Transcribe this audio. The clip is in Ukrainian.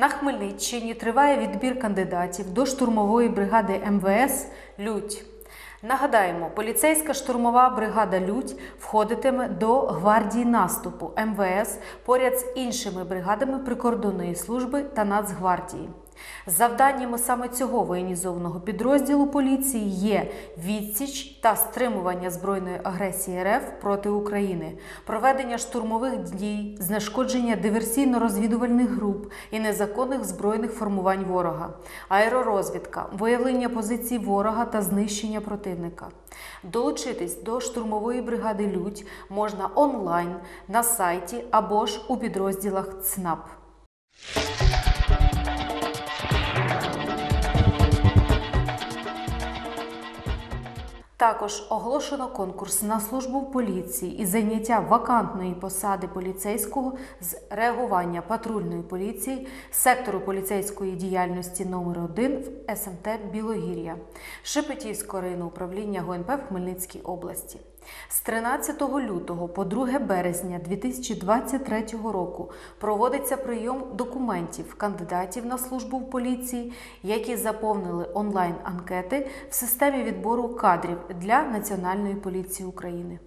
На Хмельниччині триває відбір кандидатів до штурмової бригади МВС Лють. Нагадаємо, поліцейська штурмова бригада Лють входитиме до гвардії наступу МВС поряд з іншими бригадами прикордонної служби та Нацгвардії. Завданнями саме цього воєнізованого підрозділу поліції є відсіч та стримування збройної агресії РФ проти України, проведення штурмових дій, знешкодження диверсійно-розвідувальних груп і незаконних збройних формувань ворога, аеророзвідка, виявлення позицій ворога та знищення противника. Долучитись до штурмової бригади Людь можна онлайн на сайті або ж у підрозділах ЦНАП. Також оголошено конкурс на службу в поліції і зайняття вакантної посади поліцейського з реагування патрульної поліції сектору поліцейської діяльності номер 1 в СМТ Білогір'я Шепетівського районного управління ГУНП в Хмельницькій області. З 13 лютого по 2 березня 2023 року проводиться прийом документів кандидатів на службу в поліції, які заповнили онлайн-анкети в системі відбору кадрів для Національної поліції України.